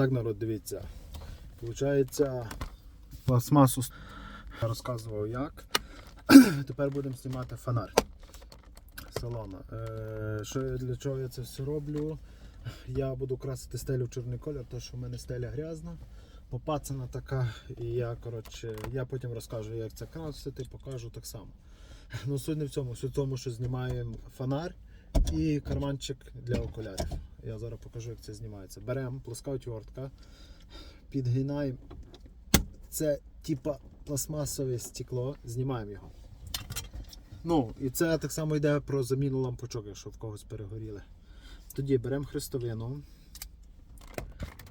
Так, народ, дивіться. Получається, пластмасу розказував як. Тепер будемо знімати фонарь салона. Е, що, для чого я це все роблю? Я буду красити стелю в чорний колір, тому що в мене стеля грязна, попацана така. І я, коротше, я потім розкажу, як це красити, покажу так само. Ну, суть не в цьому, суть в тому, що знімаємо фонарь і карманчик для окулярів. Я зараз покажу, як це знімається. Беремо плоска отвертка, підгинаємо. Це типа пластмасове стекло, знімаємо його. Ну, і це так само йде про заміну лампочок, якщо в когось перегоріли. Тоді беремо хрестовину.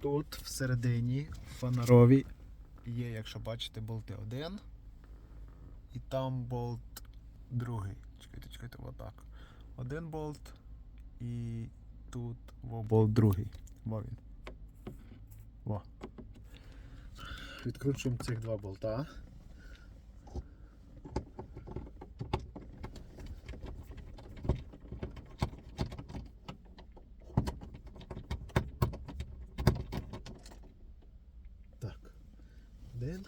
Тут всередині фонарові є, якщо бачите, болти один. І там болт другий. Чекайте, чекайте, отак. Один болт і тут во, болт другий. Во він. Во. Відкручуємо цих два болта. Так. Один.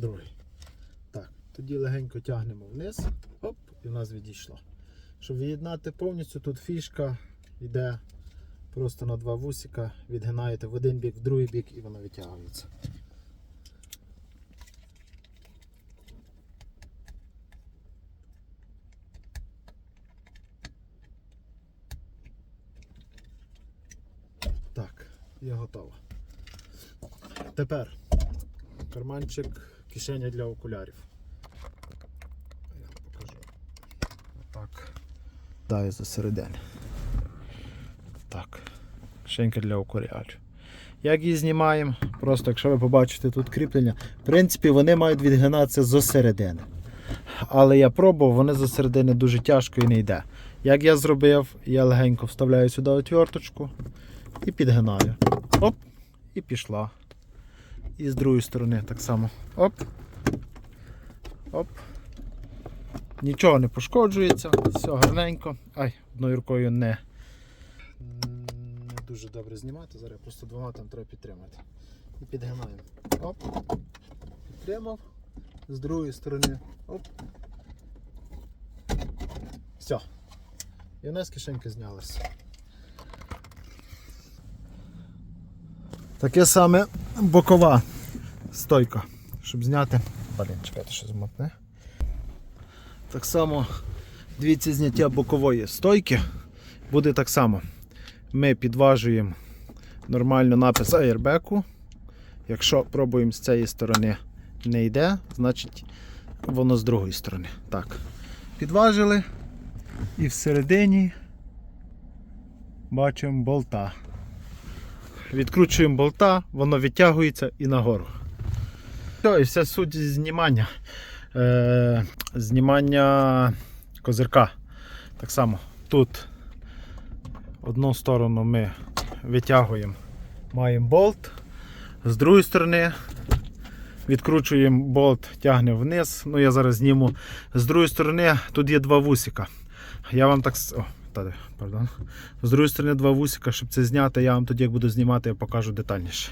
Другий. Так, тоді легенько тягнемо вниз. Оп, і в нас відійшло. Щоб від'єднати повністю, тут фішка йде просто на два вусика, відгинаєте в один бік, в другий бік і воно витягується. Так, є готово. Тепер карманчик, кишеня для окулярів. Я вам покажу. Отак. Даю за середини. Так. Кишенька для окулярів. Як її знімаємо? Просто якщо ви побачите тут кріплення, в принципі, вони мають відгинатися зсередини. Але я пробував, вони зсередини дуже тяжко і не йде. Як я зробив, я легенько вставляю сюди отверточку і підгинаю. Оп, і пішла. І з другої сторони так само. Оп. Оп. Нічого не пошкоджується, все гарненько. Ай, одною рукою не. Не дуже добре знімати. Зараз просто двома там треба підтримати. І підгинаємо. Оп. Підтримав. З другої сторони. Оп. Все. І у нас кишеньки знялися. Таке саме бокова стойка, щоб зняти. Блін, чекайте, що змотне. Так само, дивіться, зняття бокової стойки буде так само. Ми підважуємо нормально напис аєрбеку. Якщо пробуємо з цієї сторони не йде, значить воно з другої сторони. Так. Підважили і всередині бачимо болта. Відкручуємо болта, воно відтягується і нагору. Все, і вся суть знімання. Е, знімання козирка. Так само тут одну сторону ми витягуємо, маємо болт, з другої сторони відкручуємо болт, тягне вниз. Ну я зараз зніму. З другої сторони тут є два вусика. Я вам так. О, та, пардон. З другої сторони два вусика, щоб це зняти, я вам тоді як буду знімати, я покажу детальніше.